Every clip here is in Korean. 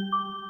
Thank you.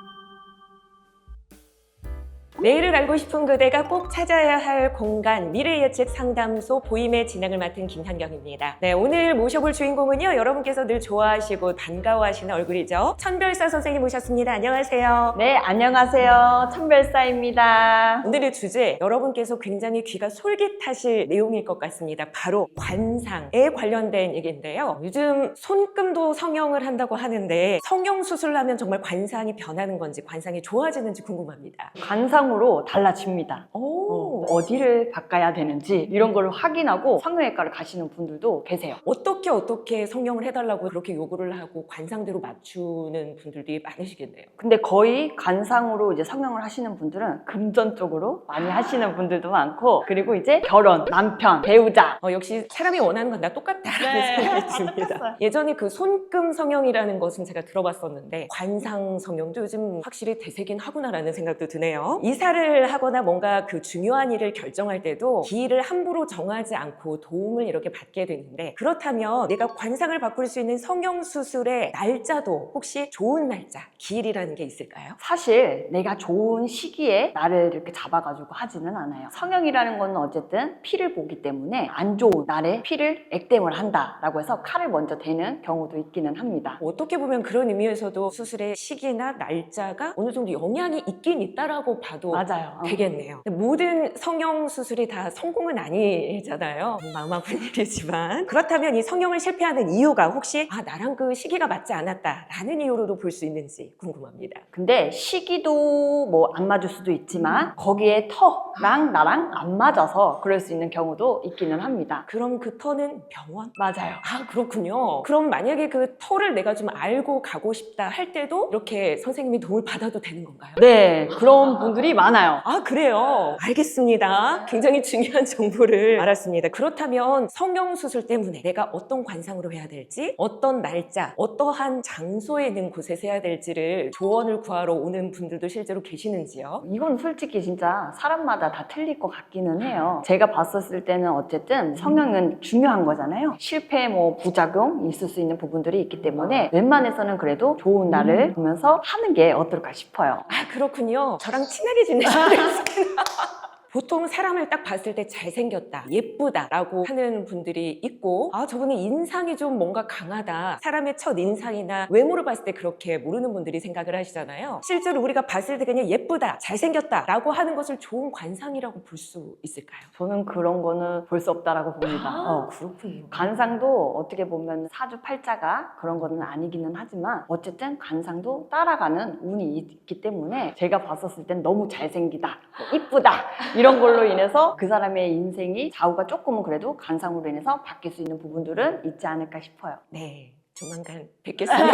내일을 알고 싶은 그대가 꼭 찾아야 할 공간 미래 예측 상담소 보임의 진행을 맡은 김현경입니다. 네, 오늘 모셔볼 주인공은요. 여러분께서 늘 좋아하시고 반가워하시는 얼굴이죠. 천별사 선생님 모셨습니다. 안녕하세요. 네, 안녕하세요. 천별사입니다. 오늘의 주제 여러분께서 굉장히 귀가 솔깃하실 내용일 것 같습니다. 바로 관상에 관련된 얘기인데요. 요즘 손금도 성형을 한다고 하는데 성형 수술을 하면 정말 관상이 변하는 건지 관상이 좋아지는지 궁금합니다. 관상 으로 달라집니다. 오. 어, 디를 바꿔야 되는지 이런 걸 확인하고 성형외과를 가시는 분들도 계세요. 어떻게 어떻게 성형을 해달라고 그렇게 요구를 하고 관상대로 맞추는 분들이 많으시겠네요. 근데 거의 관상으로 이제 성형을 하시는 분들은 금전 쪽으로 많이 하시는 분들도 많고 그리고 이제 결혼, 남편, 배우자 어, 역시 사람이 원하는 건 다 똑같다라는 네, 생각이 다 듭니다. 똑같아요. 예전에 그 손금 성형이라는 것은 제가 들어봤었는데 관상 성형도 요즘 확실히 대세긴 하구나라는 생각도 드네요. 이 사를 하거나 뭔가 그 중요한 일을 결정할 때도 기일을 함부로 정하지 않고 도움을 이렇게 받게 되는데 그렇다면 내가 관상을 바꿀 수 있는 성형 수술의 날짜도 혹시 좋은 날짜, 기일이라는 게 있을까요? 사실 내가 좋은 시기에 나를 이렇게 잡아가지고 하지는 않아요. 성형이라는 거는 어쨌든 피를 보기 때문에 안 좋은 날에 피를 액땜을 한다라고 해서 칼을 먼저 대는 경우도 있기는 합니다. 어떻게 보면 그런 의미에서도 수술의 시기나 날짜가 어느 정도 영향이 있긴 있다라고 봐도 맞아요. 어. 되겠네요. 모든 성형 수술이 다 성공은 아니잖아요. 마음 아픈 일이지만 그렇다면 이 성형을 실패하는 이유가 혹시 아 나랑 그 시기가 맞지 않았다라는 이유로도 볼 수 있는지 궁금합니다. 근데 시기도 뭐 안 맞을 수도 있지만 거기에 터랑 나랑 안 맞아서 그럴 수 있는 경우도 있기는 합니다. 그럼 그 터는 병원? 맞아요. 아 그렇군요. 그럼 만약에 그 터를 내가 좀 알고 가고 싶다 할 때도 이렇게 선생님이 도움을 받아도 되는 건가요? 네, 그런 분들이 많아요. 아, 그래요? 알겠습니다. 굉장히 중요한 정보를 알았습니다. 그렇다면 성형수술 때문에 내가 어떤 관상으로 해야 될지, 어떤 날짜, 어떠한 장소에 있는 곳에서 해야 될지를 조언을 구하러 오는 분들도 실제로 계시는지요? 이건 솔직히 진짜 사람마다 다 틀릴 것 같기는 해요. 제가 봤었을 때는 어쨌든 성형은 중요한 거잖아요. 실패, 뭐 부작용 있을 수 있는 부분들이 있기 때문에 웬만해서는 그래도 좋은 날을 보면서 하는 게 어떨까 싶어요. 아, 그렇군요. 저랑 친하게 dinleyebiliriz. 보통 사람을 딱 봤을 때 잘생겼다, 예쁘다 라고 하는 분들이 있고, 아, 저분이 인상이 좀 뭔가 강하다. 사람의 첫 인상이나 외모를 봤을 때 그렇게 모르는 분들이 생각을 하시잖아요. 실제로 우리가 봤을 때 그냥 예쁘다, 잘생겼다 라고 하는 것을 좋은 관상이라고 볼 수 있을까요? 저는 그런 거는 볼 수 없다라고 봅니다. 어, 그렇군요. 관상도 어떻게 보면 사주팔자가 그런 거는 아니기는 하지만 어쨌든 관상도 따라가는 운이 있기 때문에 제가 봤었을 땐 너무 잘생기다, 이쁘다 이런 걸로 인해서 그 사람의 인생이 좌우가 조금은 그래도 관상으로 인해서 바뀔 수 있는 부분들은 있지 않을까 싶어요. 네, 조만간 뵙겠습니다.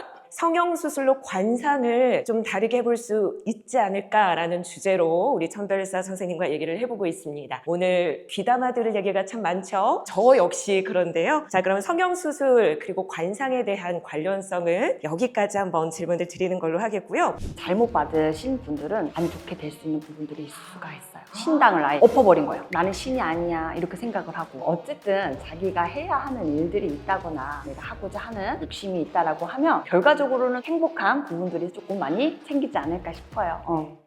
성형수술로 관상을 좀 다르게 해볼 수 있지 않을까라는 주제로 우리 천별사 선생님과 얘기를 해보고 있습니다. 오늘 귀담아 들을 얘기가 참 많죠? 저 역시 그런데요. 자, 그럼 성형수술 그리고 관상에 대한 관련성은 여기까지 한번 질문을 드리는 걸로 하겠고요. 잘못 받으신 분들은 안 좋게 될 수 있는 부분들이 있을 수가 있어요. 신당을 아예 엎어버린 거예요. 나는 신이 아니야 이렇게 생각을 하고 어쨌든 자기가 해야 하는 일들이 있다거나 내가 하고자 하는 욕심이 있다라고 하면 결과적으로는 행복한 부분들이 조금 많이 생기지 않을까 싶어요. 어.